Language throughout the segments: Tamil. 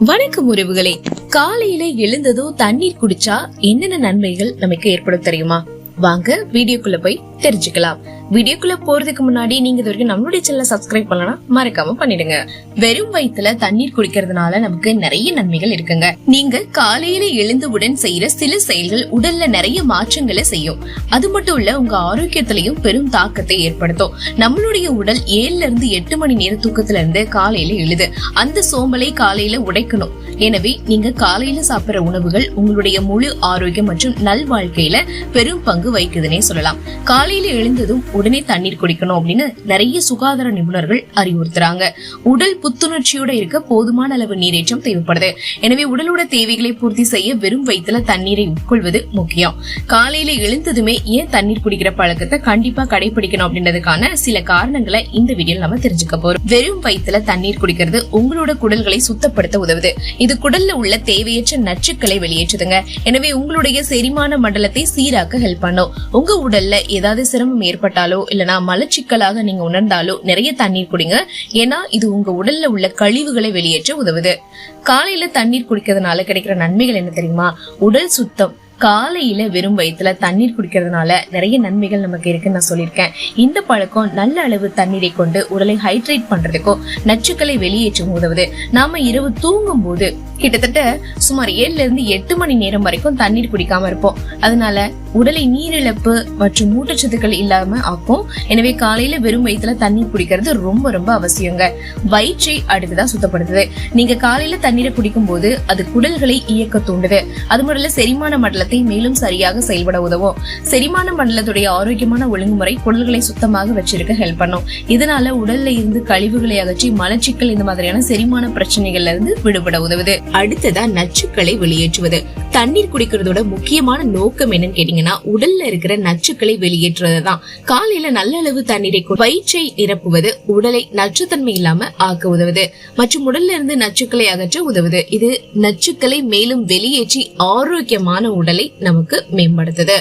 வணக்கம் உறவுகளே. காலையில எழுந்ததும் தண்ணீர் குடிச்சா என்னென்ன நன்மைகள் நமக்கு ஏற்படும் தெரியுமா? வாங்க வீடியோக்குள்ள போய் தெரிஞ்சுக்கலாம். வீடியோக்குள்ள போறதுக்கு முன்னாடி நீங்க இது வரைக்கும் நம்மளுடைய சேனல சப்ஸ்கிரைப் பண்ணலாம் மறக்காம பண்ணிடுங்க. வெறும் வயித்துல தண்ணீர் குடிக்கிறதுனால நமக்கு நிறைய நன்மைகள் இருக்குங்க. நீங்க காலையில எழுந்தவுடன் செய்யற சில செயல்கள் உடல்ல நிறைய மாற்றங்களை செய்யும். அது மட்டும் இல்ல உங்க ஆரோக்கியத்திலையும் பெரும் தாக்கத்தை ஏற்படுத்தும். நம்மளுடைய உடல் ஏழுல இருந்து எட்டு மணி நேர தூக்கத்துல இருந்து காலையில எழுது. அந்த சோம்பலை காலையில உடைக்கணும். எனவே நீங்க காலையில சாப்பிடுற உணவுகள் உங்களுடைய முழு ஆரோக்கியம் மற்றும் நல்வாழ்க்கையில பெரும் பங்கு பங்கு வகிக்குதுன்னே சொல்லலாம். காலையில எழுந்ததும் உடனே தண்ணீர் குடிக்கணும் அப்படின்னு நிறைய சுகாதார நிபுணர்கள் அறிவுறுத்துறாங்க. உடல் புத்துணர்ச்சியோட இருக்க போதுமான அளவு நீரேற்றம் தேவைப்படுது. எனவே உடலோட தேவைகளை பூர்த்தி செய்ய வெறும் வயிற்றுல தண்ணீரை உட்கொள்வது முக்கியம். காலையில எழுந்ததுமே ஏன் தண்ணீர் குடிக்கிற பழக்கத்தை கண்டிப்பா கடைபிடிக்கணும் அப்படின்றதுக்கான சில காரணங்களை இந்த வீடியோல நம்ம தெரிஞ்சுக்க போறோம். வெறும் வயிற்றுல தண்ணீர் குடிக்கிறது உங்களோட குடல்களை சுத்தப்படுத்த உதவுது. இது குடல்ல உள்ள தேவையற்ற நச்சுக்களை வெளியேற்றுதுங்க. எனவே உங்களுடைய செரிமான மண்டலத்தை சீராக்க ஹெல்ப் பண்ணும். உங்க உடல்ல ஏதாவது சிரமம் ஏற்பட்டாலோ இல்லனா மலச்சிக்கலாக நீங்க உணர்ந்தாலோ நிறைய தண்ணீர் குடிங்க. ஏன்னா இது உங்க உடல்ல உள்ள கழிவுகளை வெளியேற்ற உதவுது. காலையில தண்ணீர் குடிக்கிறதுனால கிடைக்கிற நன்மைகள் என்ன தெரியுமா? உடல் சுத்தம். காலையில வெறும் வயிற்றுல தண்ணீர் குடிக்கிறதுனால நிறைய நன்மைகள் நமக்கு இருக்குன்னு நான் சொல்லியிருக்கேன். இந்த பழக்கம் நல்ல அளவு தண்ணீரை கொண்டு உடலை ஹைட்ரேட் பண்றதுக்கும் நச்சுக்களை வெளியேற்றும் உதவுது. நாம இரவு தூங்கும் போது கிட்டத்தட்ட சுமார் ஏழுல இருந்து எட்டு மணி நேரம் வரைக்கும் தண்ணீர் குடிக்காம இருப்போம். அதனால உடலை நீரிழப்பு மற்றும் ஊட்டச்சத்துக்கள் இல்லாம ஆக்கும். எனவே காலையில வெறும் வயிற்றுல தண்ணீர் குடிக்கிறது ரொம்ப ரொம்ப அவசியங்க. வயிற்றை அடுத்துதான் சுத்தப்படுத்துது. நீங்க காலையில தண்ணீரை குடிக்கும் போது அது குடல்களை இயக்க தூண்டுது. அது முதல்ல செரிமான மண்டலத்தை மேலும் சரியாக செயல்பட உதவும். செரிமான மண்டலத்துடைய ஆரோக்கியமான ஒழுங்குமுறை குடல்களை சுத்தமாக வச்சிருக்க ஹெல்ப் பண்ணும். இதனால உடல்ல இருந்து கழிவுகளை அகற்றி மலச்சிக்கல் இந்த மாதிரியான செரிமான பிரச்சனைகள்ல இருந்து விடுபட உதவுது. அடுத்ததா நச்சுக்களை வெளியேற்றுவது. தண்ணீர் குடிக்கிறதோட முக்கியமான நோக்கம் என்னன்னு கேட்டீங்கன்னா உடல்ல இருக்கிற நச்சுக்களை வெளியேற்றுவதுதான் காலையில நல்ல அளவு தண்ணீரை வயிற்றை நிரப்புவது உடலை நச்சுத்தன்மை இல்லாம ஆக்க உதவுது மற்றும் உடல்ல இருந்து நச்சுக்களை அகற்ற உதவுது. இது நச்சுக்களை மேலும் வெளியேற்றி ஆரோக்கியமான உடலை நமக்கு மேம்படுத்துது.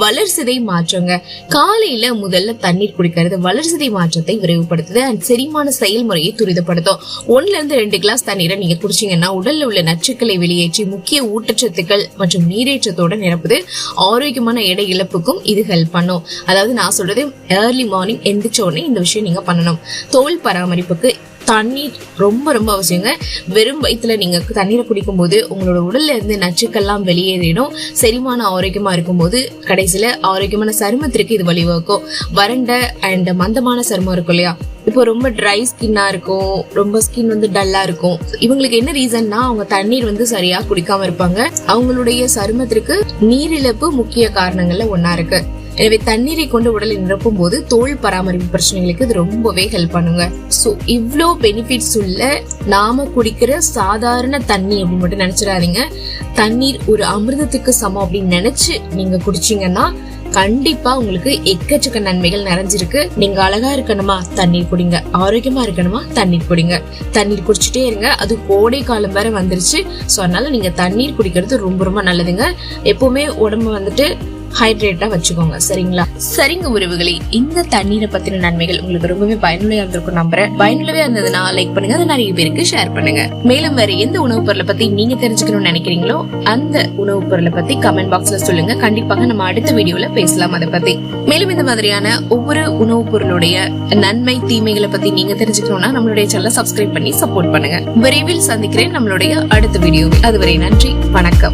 வளர்சிதை மாற்றங்க. காலையில முதல்ல தண்ணீர் குடிக்கிறது வளர்சிதை மாற்றத்தை விரைவுபடுத்துது. அண்ட் செரிமான செயல்முறையை துரிதப்படுத்தும். ஒன்னுல இருந்து ரெண்டு கிளாஸ் தண்ணீரை நீங்க குடிச்சீங்கன்னா உடல்ல உள்ள நச்சுக்களை வெளியேற்றி முக்கிய ஊட்டச்சத்துக்கள் மற்றும் நீரேற்றத்தோட நிரப்புது. ஆரோக்கியமான எடை இழப்புக்கும் இது ஹெல்ப் பண்ணும். அதாவது நான் சொல்றது ஏர்லி மார்னிங் எந்திரிச்ச உடனே இந்த விஷயம் நீங்க பண்ணணும். தோல் பராமரிப்புக்கு தண்ணீர் ரொம்ப ரொம்ப அவசியங்க. வெறும் வயிற்றுல நீங்க தண்ணீரை குடிக்கும் போது உங்களோட உடல்ல இருந்து நச்சுக்கெல்லாம் வெளியேறிடும். செரிமான ஆரோக்கியமா இருக்கும்போது கடைசியில ஆரோக்கியமான சருமத்திற்கு இது வழிவகுக்கும். வறண்ட அண்ட் மந்தமான சருமம் இருக்கும் இல்லையா? இப்போ ரொம்ப ட்ரை ஸ்கின்னா இருக்கும். ரொம்ப ஸ்கின் வந்து டல்லா இருக்கும். இவங்களுக்கு என்ன ரீசன்னா அவங்க தண்ணீர் வந்து சரியா குடிக்காம இருப்பாங்க. அவங்களுடைய சருமத்திற்கு நீரிழப்பு முக்கிய காரணங்கள்ல ஒன்னா இருக்கு. எனவே தண்ணீரை கொண்டு உடலை நிரப்பும் போது தோல் பராமரிப்பு பிரச்சனைகளுக்கு இது ரொம்பவே ஹெல்ப் பண்ணுங்க. சோ இவ்ளோ பெனிஃபிட்ஸ் உள்ள நாம குடிக்கிற சாதாரண தண்ணி அப்படின்னு மட்டும் நினைச்சிடாதீங்க. தண்ணீர் ஒரு அமிர்தத்துக்கு சமம் அப்படின்னு நினைச்சு நீங்க குடிச்சீங்கன்னா கண்டிப்பா உங்களுக்கு எக்கச்சக்க நன்மைகள் நிறைஞ்சிருக்கு. நீங்க அழகா இருக்கணுமா? தண்ணீர் குடிங்க. ஆரோக்கியமா இருக்கணுமா? தண்ணீர் குடிங்க. தண்ணீர் குடிச்சிட்டே இருங்க. அது கோடை காலம் வேற வந்துருச்சு. சோ அதனால நீங்க தண்ணீர் குடிக்கிறது ரொம்ப ரொம்ப நல்லதுங்க. எப்பவுமே உடம்பு வந்துட்டு ஹைட்ரேட்டா வச்சுக்கோங்க சரிங்களா? சரிங்க உறவுகளே இந்த தண்ணீரை பத்தின நன்மைகள் உங்களுக்கு ரொம்பவே பயனுள்ளதா இருந்திருக்கும் நம்புறேன். பயனுள்ளவே இருந்ததுன்னா லைக் பண்ணுங்க அதை நிறைய பேருக்கு ஷேர் பண்ணுங்க. மேலும் வேற எந்த உணவுப் பொருளை பத்தி நீங்க தெரிஞ்சுக்கணும்னு நினைக்கிறீங்களோ அந்த உணவுப் பொருளை பத்தி கமெண்ட் பாக்ஸ்ல சொல்லுங்க. கண்டிப்பாக நம்ம அடுத்த வீடியோல பேசலாம் அதை பத்தி. மேலும் இந்த மாதிரியான ஒவ்வொரு உணவுப் பொருளுடைய நன்மை தீமைகளை பத்தி நீங்க தெரிஞ்சுக்கணும்னா நம்மளுடைய சேனலை சப்ஸ்கிரைப் பண்ணி சப்போர்ட் பண்ணுங்க. விரைவில் சந்திக்கிறேன் நம்மளுடைய அடுத்த வீடியோவில் அதுவரை நன்றி வணக்கம்.